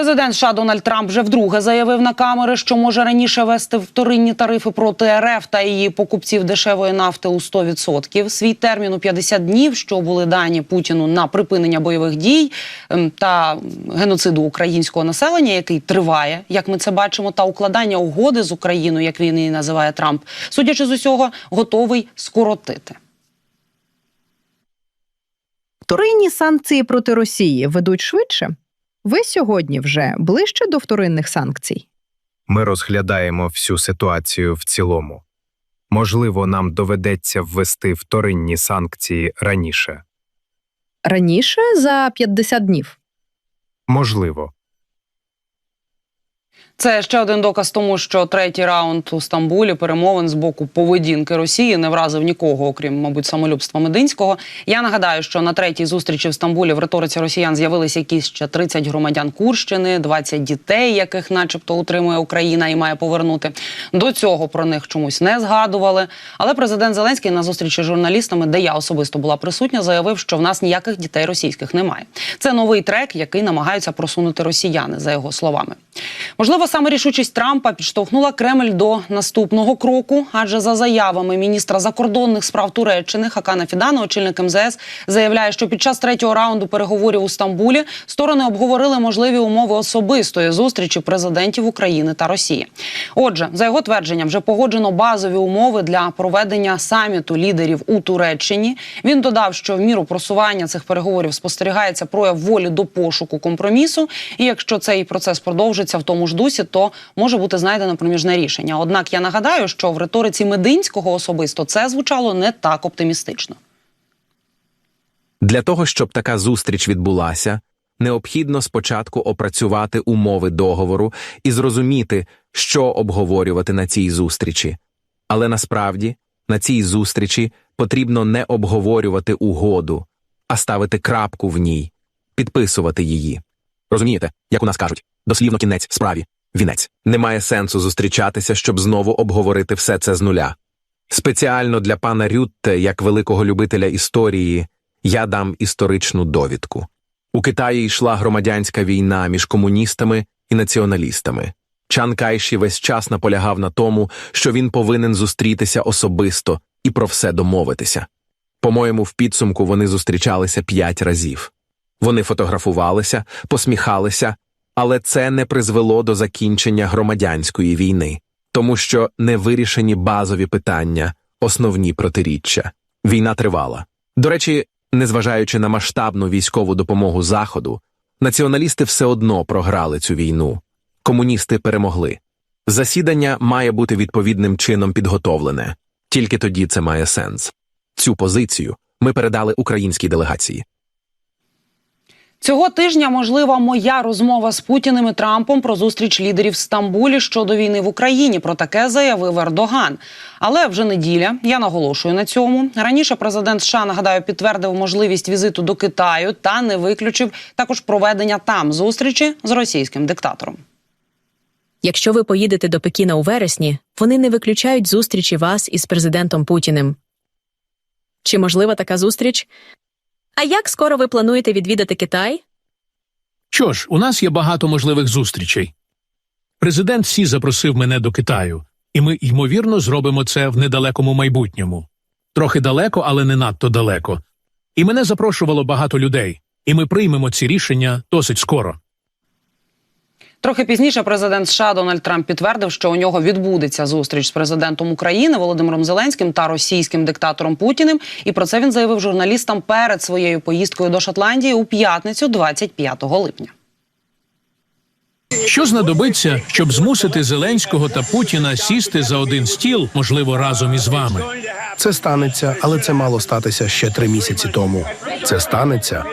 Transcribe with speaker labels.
Speaker 1: Президент США Дональд Трамп вже вдруге заявив на камери, що може раніше вести вторинні тарифи проти РФ та її покупців дешевої нафти у 100%. Свій термін у 50 днів, що були дані Путіну на припинення бойових дій ем, та геноциду українського населення, який триває, як ми це бачимо, та укладання угоди з Україною, як він її називає Трамп, судячи з усього, готовий скоротити.
Speaker 2: Вторинні санкції проти Росії ведуть швидше. Ви сьогодні вже ближче до вторинних санкцій.
Speaker 3: Ми розглядаємо всю ситуацію в цілому. Можливо, нам доведеться ввести вторинні санкції раніше.
Speaker 2: Раніше за 50 днів.
Speaker 3: Можливо.
Speaker 1: Це ще один доказ тому, що третій раунд у Стамбулі перемовин з боку поведінки Росії не вразив нікого, окрім, мабуть, самолюбства Мединського. Я нагадаю, що на третій зустрічі в Стамбулі в риториці росіян з'явилися якісь ще 30 громадян Курщини, 20 дітей, яких, начебто, утримує Україна і має повернути. До цього про них чомусь не згадували. Але президент Зеленський на зустрічі з журналістами, де я особисто була присутня, заявив, що в нас ніяких дітей російських немає. Це новий трек, який намагаються просунути росіяни, за його словами. Можливо, саме рішучість Трампа підштовхнула Кремль до наступного кроку, адже за заявами міністра закордонних справ Туреччини Хакана Фідана, очільник МЗС, заявляє, що під час третього раунду переговорів у Стамбулі сторони обговорили можливі умови особистої зустрічі президентів України та Росії. Отже, за його твердженням, вже погоджено базові умови для проведення саміту лідерів у Туреччині. Він додав, що в міру просування цих переговорів спостерігається прояв волі до пошуку компромісу. І якщо цей процес продовжиться в тому ж дусі, то може бути знайдено проміжне рішення. Однак я нагадаю, що в риториці Мединського особисто це звучало не так оптимістично.
Speaker 4: Для того, щоб така зустріч відбулася, необхідно спочатку опрацювати умови договору і зрозуміти, що обговорювати на цій зустрічі. Але насправді на цій зустрічі потрібно не обговорювати угоду, а ставити крапку в ній, підписувати її. Розумієте, як у нас кажуть, дослівно кінець справі, вінець. Немає сенсу зустрічатися, щоб знову обговорити все це з нуля. Спеціально для пана Рютте, як великого любителя історії, я дам історичну довідку. У Китаї йшла громадянська війна між комуністами і націоналістами. Чан Кайші весь час наполягав на тому, що він повинен зустрітися особисто і про все домовитися. По-моєму, в підсумку вони зустрічалися п'ять разів. Вони фотографувалися, посміхалися, але це не призвело до закінчення громадянської війни, тому що не вирішені базові питання, основні протиріччя. Війна тривала. До речі, незважаючи на масштабну військову допомогу Заходу, націоналісти все одно програли цю війну. Комуністи перемогли. Засідання має бути відповідним чином підготовлене. Тільки тоді це має сенс. Цю позицію ми передали українській делегації.
Speaker 1: Цього тижня можлива моя розмова з Путіним і Трампом про зустріч лідерів в Стамбулі щодо війни в Україні. Про таке заявив Ердоган. Але вже неділя. Я наголошую на цьому. Раніше президент США, нагадаю, підтвердив можливість візиту до Китаю та не виключив також проведення там зустрічі з російським диктатором.
Speaker 5: Якщо ви поїдете до Пекіна у вересні, вони не виключають зустрічі вас із президентом Путіним. Чи можлива така зустріч? А як скоро ви плануєте відвідати Китай?
Speaker 6: Що ж, у нас є багато можливих зустрічей. Президент Сі запросив мене до Китаю, і ми, ймовірно, зробимо це в недалекому майбутньому. Трохи далеко, але не надто далеко. І мене запрошувало багато людей, і ми приймемо ці рішення досить скоро.
Speaker 1: Трохи пізніше президент США Дональд Трамп підтвердив, що у нього відбудеться зустріч з президентом України Володимиром Зеленським та російським диктатором Путіним. І про це він заявив журналістам перед своєю поїздкою до Шотландії у п'ятницю, 25 липня.
Speaker 6: Що знадобиться, щоб змусити Зеленського та Путіна сісти за один стіл, можливо, разом із вами?
Speaker 7: Це станеться, але це мало статися ще три місяці тому. Це станеться,